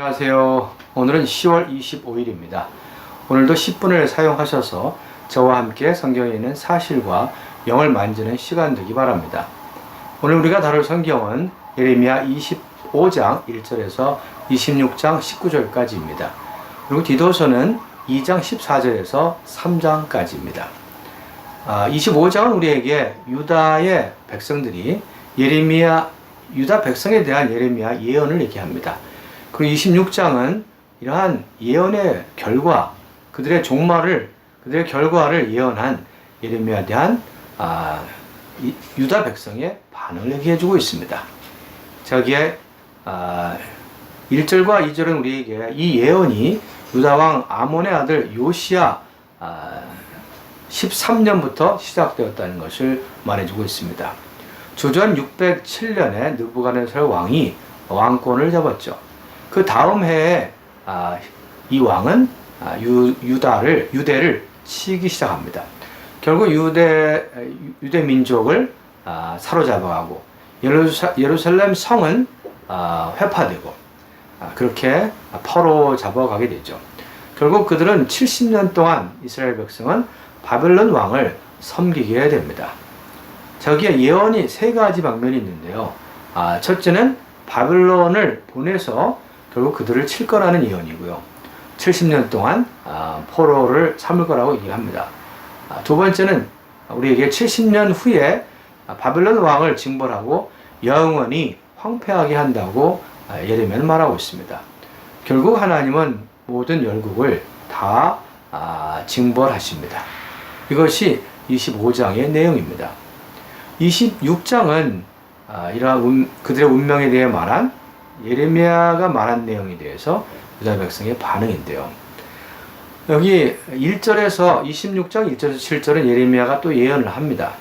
안녕하세요. 오늘은 10월 25일입니다. 오늘도 10분을 사용하셔서 저와 함께 성경에 있는 사실과 영을 만지는 시간 되기 바랍니다. 오늘 우리가 다룰 성경은 예레미야 25장 1절에서 26장 19절까지입니다. 그리고 디도서는 2장 14절에서 3장까지입니다. 아, 25장은 우리에게 유다의 백성들이 예레미야 유다 백성에 대한 예레미야 예언을 얘기합니다. 그리고 26장은 이러한 예언의 결과, 그들의 종말을, 그들의 결과를 예언한 예레미야에 대한 아, 이- 유다 백성의 반응을 얘기해주고 있습니다. 저기에 아, 1절과 2절은 우리에게 이 예언이 유다 왕 아몬의 아들 요시야 아, 13년부터 시작되었다는 것을 말해주고 있습니다. 주전 607년에 느부갓네살 왕이 왕권을 잡았죠. 그 다음 해에 아, 이 왕은 아, 유, 유다를 유대를 치기 시작합니다. 결국 유대 유대 민족을 아, 사로잡아가고 예루살렘 성은 아, 회파되고 아, 그렇게 포로 잡아가게 되죠. 결국 그들은 70년 동안 이스라엘 백성은 바벨론 왕을 섬기게 됩니다. 저기에 예언이 세 가지 방면이 있는데요. 아, 첫째는 바벨론을 보내서 결국 그들을 칠 거라는 예언이고요. 70년 동안 아, 포로를 삼을 거라고 얘기합니다. 아, 두 번째는 우리에게 70년 후에 아, 바벨론 왕을 징벌하고 영원히 황폐하게 한다고 아, 예레미야는 말하고 있습니다. 결국 하나님은 모든 열국을 다 아, 징벌하십니다. 이것이 25장의 내용입니다. 26장은 아, 이러한 운- 그들의 운명에 대해 말한 예레미야가 말한 내용에 대해서 유다 백성의 반응인데요. 여기 1절에서 26장 1절에서 7절은 예레미야가 또 예언을 합니다.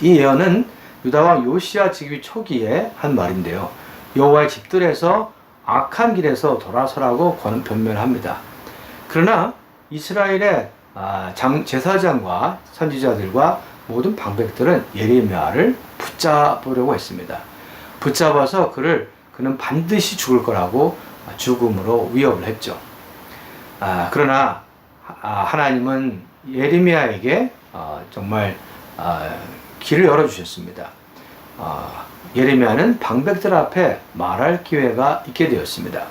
이 예언은 유다 왕 요시아 즉위 초기에 한 말인데요. 여호와의 집들에서 악한 길에서 돌아서라고 권- 변면합니다. 그러나 이스라엘의 아, 장- 제사장과 선지자들과 모든 방백들은 예레미야를 붙잡으려고 했습니다. 붙잡아서 그를 그는 반드시 죽을 거라고 죽음으로 위협을 했죠. 아, 그러나 아, 하나님은 예레미야에게 어, 정말 아, 길을 열어 주셨습니다. 아, 예레미야는 방백들 앞에 말할 기회가 있게 되었습니다.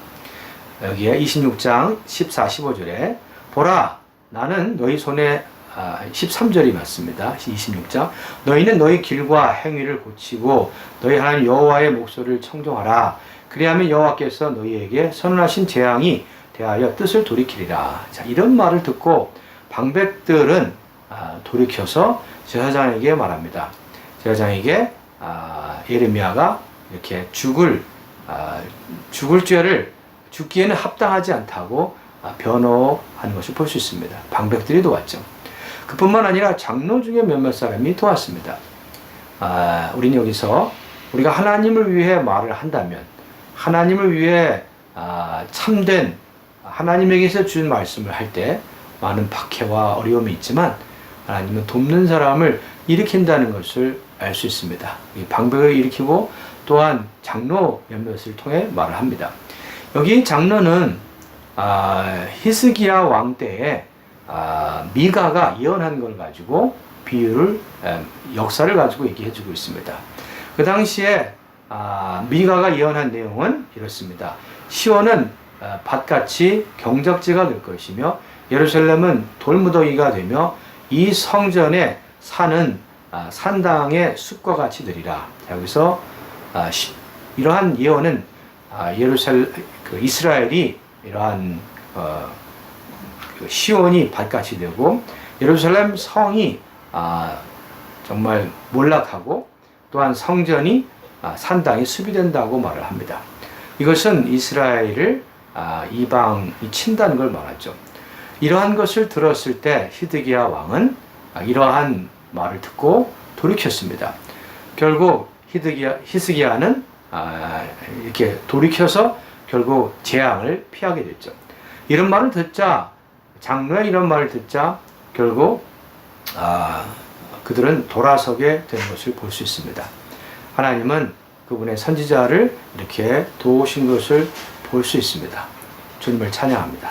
여기에 26장 14, 15절에 보라 나는 너희 손에 아, 13절이 맞습니다. 26장 너희는 너희 길과 행위를 고치고 너희 하나님 여호와의 목소리를 청종하라. 그리하면 여호와께서 너희에게 선언하신 재앙이 대하여 뜻을 돌이키리라. 자 이런 말을 듣고 방백들은 아, 돌이켜서 제사장에게 말합니다. 제사장에게 아, 예레미야가 이렇게 죽을 아, 죽을 죄를 죽기에는 합당하지 않다고 아, 변호하는 것을 볼 수 있습니다. 방백들이 도왔죠. 그뿐만 아니라 장로 중에 몇몇 사람이 도왔습니다. 아, 우리는 여기서 우리가 하나님을 위해 말을 한다면 하나님을 위해 아, 참된 하나님에게서 준 말씀을 할 때 많은 박해와 어려움이 있지만 하나님은 돕는 사람을 일으킨다는 것을 알 수 있습니다. 이 방백을 일으키고 또한 장로 몇몇을 통해 말을 합니다. 여기 장로는 아, 히스기야 왕 때에 아, 미가가 예언한 걸 가지고 비유를 에, 역사를 가지고 얘기해주고 있습니다. 그 당시에 아, 미가가 예언한 내용은 이렇습니다. 시온은 아, 밭같이 경작지가 될 것이며 예루살렘은 돌무더기가 되며 이 성전의 산은 아, 산당의 숲과 같이 되리라. 자, 여기서 이러한 예언은 아, 예루살 그 이스라엘이 이러한 어, 그 시온이 밭같이 되고 예루살렘 성이 아, 정말 몰락하고 또한 성전이 아, 산당이 수비된다고 말을 합니다. 이것은 이스라엘을 아, 이방이 친다는 걸 말하죠. 이러한 것을 들었을 때 히드기야 왕은 아, 이러한 말을 듣고 돌이켰습니다. 결국 히드기야 히스기야는 아, 이렇게 돌이켜서 결국 재앙을 피하게 됐죠. 이런 말을 듣자 장로의 이런 말을 듣자 결국 아, 그들은 돌아서게 되는 것을 볼 수 있습니다. 하나님은 그분의 선지자를 이렇게 도우신 것을 볼 수 있습니다. 주님을 찬양합니다.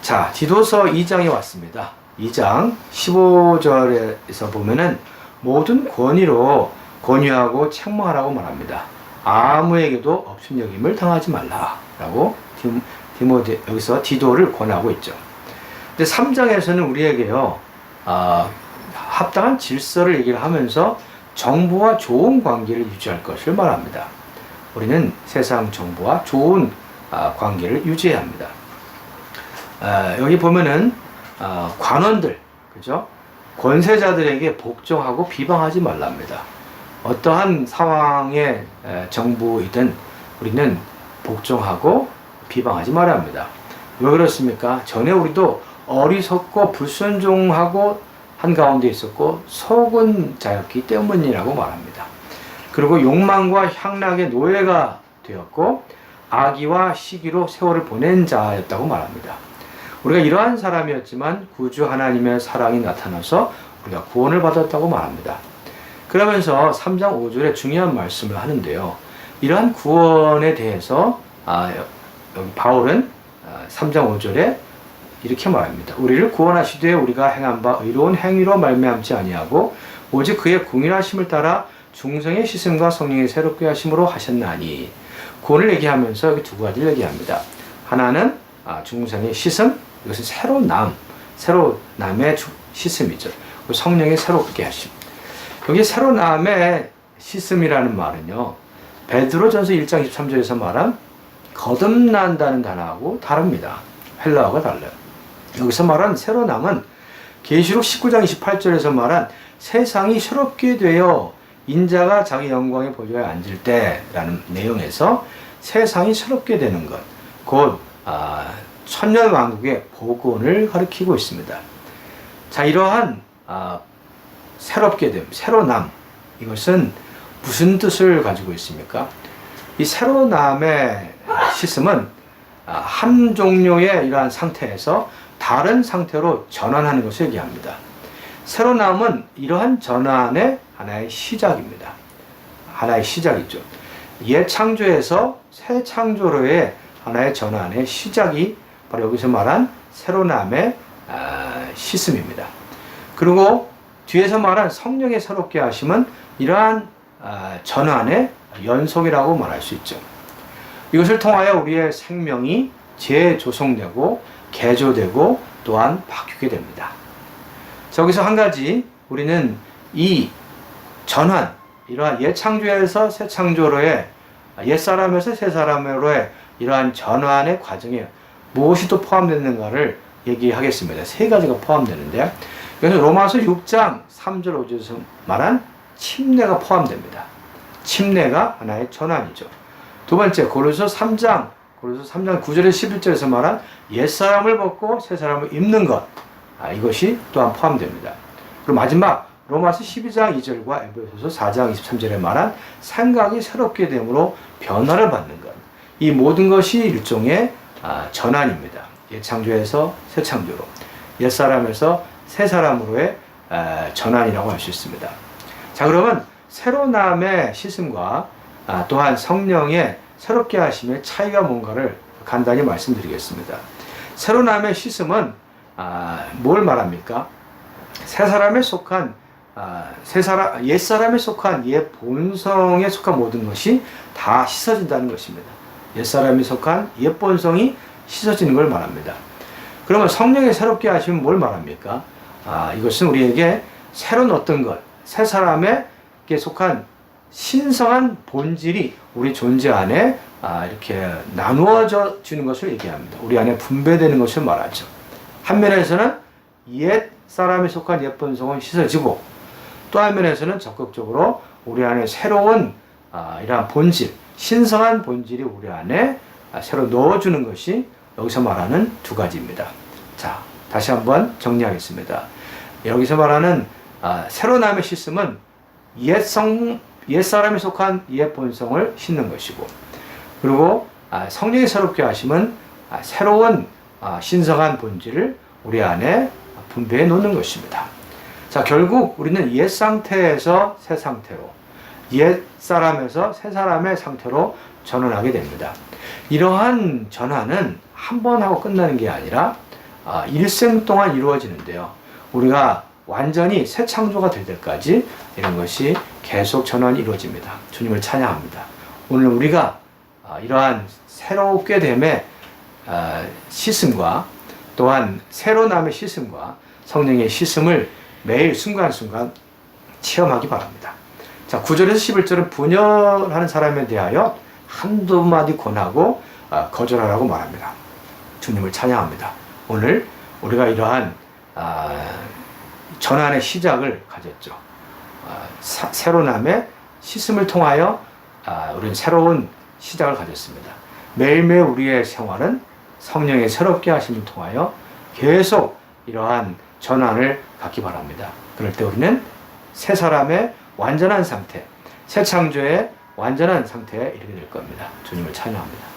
자, 디도서 2장에 왔습니다. 2장 15절에서 보면은 모든 권위로 권유하고 책망하라고 말합니다. 아무에게도 업신여김을 당하지 말라라고 디모- 여기서 디도를 권하고 있죠. 근데 3장에서는 우리에게요, 아, 합당한 질서를 얘기를 하면서 정부와 좋은 관계를 유지할 것을 말합니다. 우리는 세상 정부와 좋은 아, 관계를 유지해야 합니다. 아, 여기 보면은 아, 관원들, 그죠? 권세자들에게 복종하고 비방하지 말랍니다. 어떠한 상황의 에, 정부이든 우리는 복종하고 비방하지 말아야 합니다. 왜 그렇습니까? 전에 우리도 어리석고 불순종하고 한 가운데 있었고 속은 자였기 때문이라고 말합니다. 그리고 욕망과 향락의 노예가 되었고 악의와 시기로 세월을 보낸 자였다고 말합니다. 우리가 이러한 사람이었지만 구주 하나님의 사랑이 나타나서 우리가 구원을 받았다고 말합니다. 그러면서 3장 5절에 중요한 말씀을 하는데요. 이러한 구원에 대해서 아, 바울은 아, 3장 5절에 이렇게 말합니다. 우리를 구원하시되 우리가 행한 바 의로운 행위로 말미암지 아니하고 오직 그의 궁일하심을 따라 중성의 시슴과 성령의 새롭게 하심으로 하셨나니 구원을 얘기하면서 여기 두 가지를 얘기합니다. 하나는 아, 중성의 시슴 이것은 새로 남 새로 남의 주- 시슴이죠. 그리고 성령의 새롭게 하심. 여기 새로 남의 시슴이라는 말은요. 베드로전서 1장 23절에서 말한 거듭난다는 단어하고 다릅니다. 헬라어가 달라요. 여기서 말한 새로 남은 계시록 19장 28절에서 말한 세상이 새롭게 되어 인자가 자기 영광의 보좌에 앉을 때라는 내용에서 세상이 새롭게 되는 것, 곧 아, 천년 왕국의 복원을 가리키고 있습니다. 자 이러한 아, 새롭게 됨, 새로 남 이것은 무슨 뜻을 가지고 있습니까? 이 새로 남의 시스은 아, 한 종류의 이러한 상태에서 다른 상태로 전환하는 것을 얘기합니다. 새로 남은 이러한 전환의 하나의 시작입니다. 하나의 시작이죠. 옛 창조에서 새 창조로의 하나의 전환의 시작이 바로 여기서 말한 새로 남의 아, 시스입니다. 그리고 뒤에서 말한 성령의 새롭게 하심은 이러한 아, 전환의 연속이라고 말할 수 있죠. 이것을 통하여 우리의 생명이 재조성되고 개조되고 또한 바뀌게 됩니다. 저기서 한 가지 우리는 이 전환 이러한 옛 창조에서 새 창조로의 옛 사람에서 새 사람으로의 이러한 전환의 과정에 무엇이 또 포함됐는가를 얘기하겠습니다. 세 가지가 포함되는데 그래서 로마서 6장 3절 5절에서 말한 침례가 포함됩니다. 침례가 하나의 전환이죠. 두 번째 고린도서 3장 고린도서 3장 9절에 11절에서 말한 옛 사람을 벗고 새 사람을 입는 것 아, 이것이 또한 포함됩니다. 그리고 마지막 로마서 12장 2절과 에베소서 4장 23절에 말한 생각이 새롭게 됨으로 변화를 받는 것. 이 모든 것이 일종의 아, 전환입니다. 옛 창조에서 새 창조로, 옛 사람에서 새 사람으로의 아, 전환이라고 할 수 있습니다. 자, 그러면 새로 남의 시슴과 아, 또한 성령의 새롭게 하심의 차이가 뭔가를 간단히 말씀드리겠습니다. 새로 남의 시슴은 아, 뭘 말합니까? 새 사람에 속한 아, 새 사람 옛 사람에 속한 옛 본성에 속한 모든 것이 다 씻어진다는 것입니다. 옛 사람이 속한 옛 본성이 씻어지는 걸 말합니다. 그러면 성령의 새롭게 하시면 뭘 말합니까? 아, 이것은 우리에게 새로운 어떤 것, 새 사람에게 속한 신성한 본질이 우리 존재 안에 아, 이렇게 나누어져 주는 것을 얘기합니다. 우리 안에 분배되는 것을 말하죠. 한 면에서는 옛 사람에 속한 옛 본성은 씻어지고 또 한 면에서는 적극적으로 우리 안에 새로운 아, 이러한 본질, 신성한 본질이 우리 안에 아, 새로 넣어주는 것이 여기서 말하는 두 가지입니다. 자, 다시 한번 정리하겠습니다. 여기서 말하는 아, 새로 남의 시스템은 옛성 옛 사람에 속한 옛 본성을 씻는 것이고 그리고 아, 성령이 새롭게 하심은 아, 새로운 아, 신성한 본질을 우리 안에 분배해 놓는 것입니다. 자, 결국 우리는 옛 상태에서 새 상태로, 옛 사람에서 새 사람의 상태로 전환하게 됩니다. 이러한 전환은 한 번 하고 끝나는 게 아니라 아, 일생 동안 이루어지는데요. 우리가 완전히 새 창조가 될 때까지 이런 것이 계속 전환이 이루어집니다. 주님을 찬양합니다. 오늘 우리가 아, 이러한 새롭게 됨의 아, 씻음과 또한 새로 남의 씻음과 성령의 씻음을 매일 순간순간 체험하기 바랍니다. 자, 9절에서 11절은 분열하는 사람에 대하여 한두 마디 권하고 아, 거절하라고 말합니다. 주님을 찬양합니다. 오늘 우리가 이러한 아, 전환의 시작을 가졌죠. 아, 사- 새로남의 씻음을 통하여 아, 우리는 새로운 시작을 가졌습니다. 매일매일 우리의 생활은 성령의 새롭게 하심을 통하여 계속 이러한 전환을 갖기 바랍니다. 그럴 때 우리는 새 사람의 완전한 상태, 새 창조의 완전한 상태에 이르게 될 겁니다. 주님을 찬양합니다.